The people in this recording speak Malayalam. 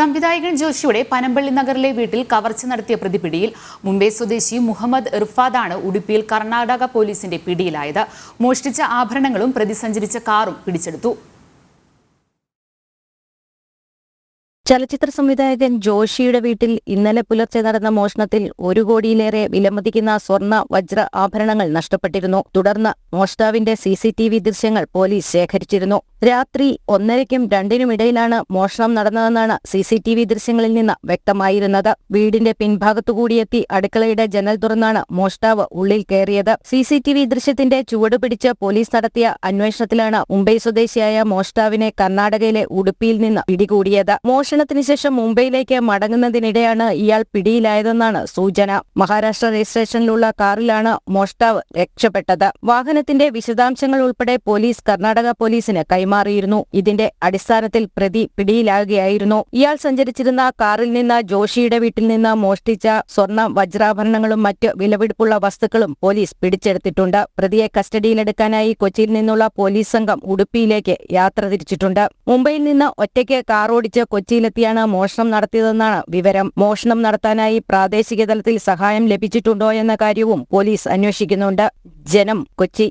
സംവിധായകൻ ജോഷിയുടെ പനമ്പള്ളി നഗറിലെ വീട്ടിൽ കവർച്ച നടത്തിയ പ്രതിപിടിയിൽ മുംബൈ സ്വദേശി മുഹമ്മദ് ഇർഫാദാണ് ഉടുപ്പിയിൽ കർണാടക പോലീസിന്റെ പിടിയിലായത്. മോഷ്ടിച്ച ആഭരണങ്ങളും പ്രതി സഞ്ചരിച്ച കാറും പിടിച്ചെടുത്തു. ചലച്ചിത്ര സംവിധായകൻ ജോഷിയുടെ വീട്ടിൽ ഇന്നലെ പുലർച്ചെ നടന്ന മോഷണത്തിൽ ഒരു കോടിയിലേറെ വിലമതിക്കുന്ന സ്വർണ വജ്ര ആഭരണങ്ങൾ നഷ്ടപ്പെട്ടിരുന്നു. തുടർന്ന് മോഷ്ടാവിന്റെ സി സി ടി വി ദൃശ്യങ്ങൾ പോലീസ് ശേഖരിച്ചിരുന്നു. രാത്രി ഒന്നരയ്ക്കും രണ്ടിനും ഇടയിലാണ് മോഷണം നടന്നതെന്നാണ് സി സി ടി വി ദൃശ്യങ്ങളിൽ നിന്ന് വ്യക്തമായിരുന്നത്. വീടിന്റെ പിൻഭാഗത്തുകൂടിയെത്തി അടുക്കളയുടെ ജനൽ തുറന്നാണ് മോഷ്ടാവ് ഉള്ളിൽ കയറിയത്. സി സി ടി വി ദൃശ്യത്തിന്റെ ചുവട് പിടിച്ച് പോലീസ് നടത്തിയ അന്വേഷണത്തിലാണ് മുംബൈ സ്വദേശിയായ മോഷ്ടാവിനെ കർണാടകയിലെ ഉടുപ്പിയിൽ നിന്ന് പിടികൂടിയത്. മോഷണത്തിന് ശേഷം മുംബൈയിലേക്ക് മടങ്ങുന്നതിനിടെയാണ് ഇയാൾ പിടിയിലായതെന്നാണ് സൂചന. മഹാരാഷ്ട്ര രജിസ്ട്രേഷനിലുള്ള കാറിലാണ് മോഷ്ടാവ് രക്ഷപ്പെട്ടത്. വാഹനത്തിന്റെ വിശദാംശങ്ങൾ ഉൾപ്പെടെ പോലീസ് കർണാടക പോലീസിന് കൈമാറിയിരുന്നു. ഇതിന്റെ അടിസ്ഥാനത്തിൽ പ്രതി പിടിയിലാകുകയായിരുന്നു. ഇയാൾ സഞ്ചരിച്ചിരുന്ന കാറിൽ നിന്ന് ജോഷിയുടെ വീട്ടിൽ നിന്ന് മോഷ്ടിച്ച സ്വർണ വജ്രാഭരണങ്ങളും മറ്റ് വിലപിടിപ്പുള്ള വസ്തുക്കളും പോലീസ് പിടിച്ചെടുത്തിട്ടുണ്ട്. പ്രതിയെ കസ്റ്റഡിയിലെടുക്കാനായി കൊച്ചിയിൽ നിന്നുള്ള പോലീസ് സംഘം ഉടുപ്പിയിലേക്ക് യാത്ര തിരിച്ചിട്ടുണ്ട്. മുംബൈയിൽ നിന്ന് ഒറ്റയ്ക്ക് കാർ ഓടിച്ച് കൊച്ചിയിലെത്തിയാണ് മോഷണം നടത്തിയതെന്നാണ് വിവരം. മോഷണം നടത്താനായി പ്രാദേശിക തലത്തിൽ സഹായം ലഭിച്ചിട്ടുണ്ടോ എന്ന കാര്യവും പോലീസ് അന്വേഷിക്കുന്നുണ്ട്. ജനം കൊച്ചി.